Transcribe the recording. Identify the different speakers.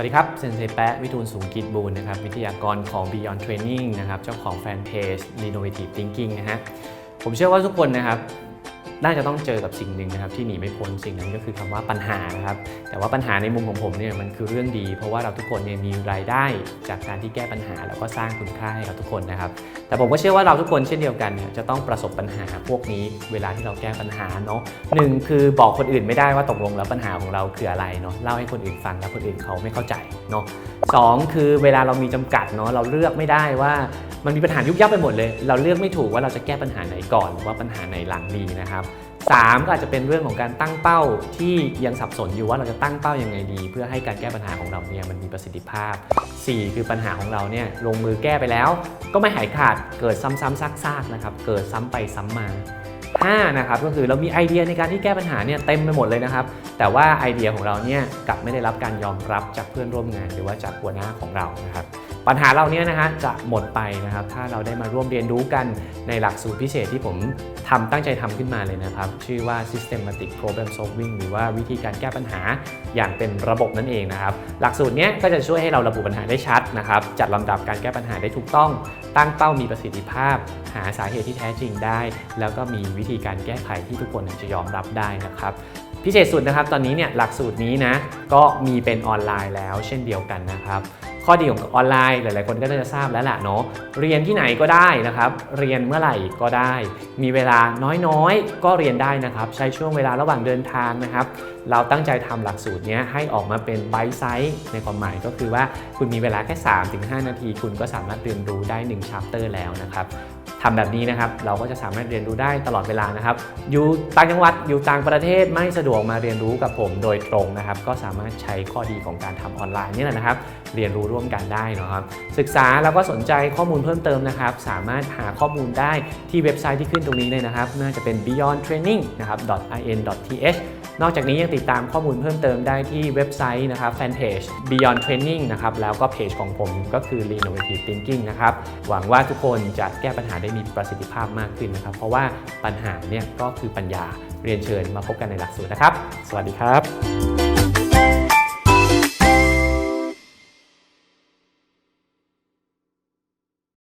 Speaker 1: วัสดีครับเซนเซแปะวิทูลสูงกิจบูลนะครับวิทยากรของ Beyond Training นะครับเจ้าของแฟนเพจ Innovative Thinking นะฮะผมเชื่อว่าทุกคนนะครับ น่าจะต้องเจอกับสิ่งหนึ่งนะครับที่หนีไม่พ้นสิ่งนั้นก็คือคำว่าปัญหานะครับแต่ว่าปัญหาในมุมของผมเนี่ยมันคือเรื่องดี เพราะว่าเราทุกคนเนี่ยมีรายได้จากการที่แก้ปัญหา แล้วก็สร้างคุณค่าให้กับทุกคนนะครับ แต่ผมก็เชื่อว่าเราทุกคนเช่นเดียวกันเนี่ยจะต้องประสบปัญหาพวกนี้ เวลาที่เราแก้ปัญหาเนาะหนึ่งคือบอกคนอื่นไม่ได้ว่าตกลงแล้วปัญหาของเราคืออะไรเนาะเล่าให้คนอื่นฟังแล้วคนอื่นเขาไม่เข้าใจเนาะสองคือเวลาเรามีจำกัดเนาะเราเลือกไม่ได้ว่ามันมีปัญหายุบยับไปหมดเลย เราเลือกไม่ถูกว่าเราจะแก้ปัญหาไหนก่อนหรือว่าปัญหาไหนหลังดีนะครับ สามก็อาจจะเป็นเรื่องของการตั้งเป้าที่ยังสับสนอยู่ว่าเราจะตั้งเป้ายังไงดี เพื่อให้การแก้ปัญหาของเราเนี่ยมันมีประสิทธิภาพ 4 คือปัญหาของเราเนี่ยลงมือแก้ไปแล้ว ก็ไม่หายขาดเกิดซ้ำๆซากๆนะครับเกิดซ้ำไปซ้ำมา5นะครับก็คือเรามีไอเดียในการที่แก้ปัญหาเนี่ยเต็มไปหมดเลยนะครับ แต่ว่าไอเดียของเราเนี่ยกลับไม่ได้รับการยอมรับจากเพื่อนร่วมงาน หรือว่าจากหัวหน้าของเรานะครับ ปัญหาเราเนี่ยนะฮะจะหมดไปนะครับ ถ้าเราได้มาร่วมเรียนรู้กันในหลักสูตรพิเศษที่ผมทำตั้งใจทำขึ้นมาเลยนะครับ ชื่อว่า systematic problem solving หรือว่าวิธีการแก้ปัญหาอย่างเป็นระบบนั่นเองนะครับ หลักสูตรเนี้ยก็จะช่วยให้เราระบุปัญหาได้ชัดนะครับ จัดลำดับการแก้ปัญหาได้ถูกต้อง ตั้งเป้ามีประสิทธิภาพ หาสาเหตุที่แท้จริงได้ แล้วก็มีวิธีการแก้ไขที่ทุกคนจะยอมรับได้นะครับพิเศษสุดนะครับตอนนี้เนี่ยหลักสูตรนี้นะก็มีเป็นออนไลน์แล้วเช่นเดียวกันนะครับ ข้อดีของออนไลน์หลาย ๆ คนก็น่าจะทราบแล้วล่ะเนาะเรียนที่ไหนก็ได้นะครับ เรียนเมื่อไหร่ก็ได้ มีเวลาน้อยๆ ก็เรียนได้นะครับ ใช้ช่วงเวลาระหว่างเดินทางนะครับ เราตั้งใจทำหลักสูตรนี้ให้ออกมาเป็นไบต์ไซส์ในความหมายก็คือว่าคุณมีเวลาแค่ 3-5 นาที คุณก็สามารถเรียนรู้ได้1ชัปเตอร์แล้วนะครับ ทำแบบนี้นะครับ เราก็จะสามารถเรียนรู้ได้ตลอดเวลานะครับ อยู่ต่างจังหวัดอยู่ต่างประเทศไม่สะดวกมาเรียนรู้กับผมโดยตรงนะครับ ก็สามารถใช้ข้อดีของการทำออนไลน์นี่แหละนะครับ เรียนรู้ร่วมกันได้นะครับ ศึกษาแล้วก็สนใจข้อมูลเพิ่มเติมนะครับ สามารถหาข้อมูลได้ที่เว็บไซต์ที่ขึ้นตรงนี้เลยนะครับ น่าจะเป็น beyond training นะครับ .in.th นอกจากนี้ยังติดตามข้อมูลเพิ่มเติมได้ที่เว็บไซต์นะครับแฟนเพจ Beyond Training นะครับแล้วก็เพจของผมก็คือ Innovative Thinking นะครับหวังว่าทุกคนจะแก้ปัญหาได้มีประสิทธิภาพมากขึ้นนะครับ เพราะว่าปัญหาเนี่ยก็คือปัญญาเรียนเชิญมาพบกันในหลักสูตรนะครับ สวัสดีครับ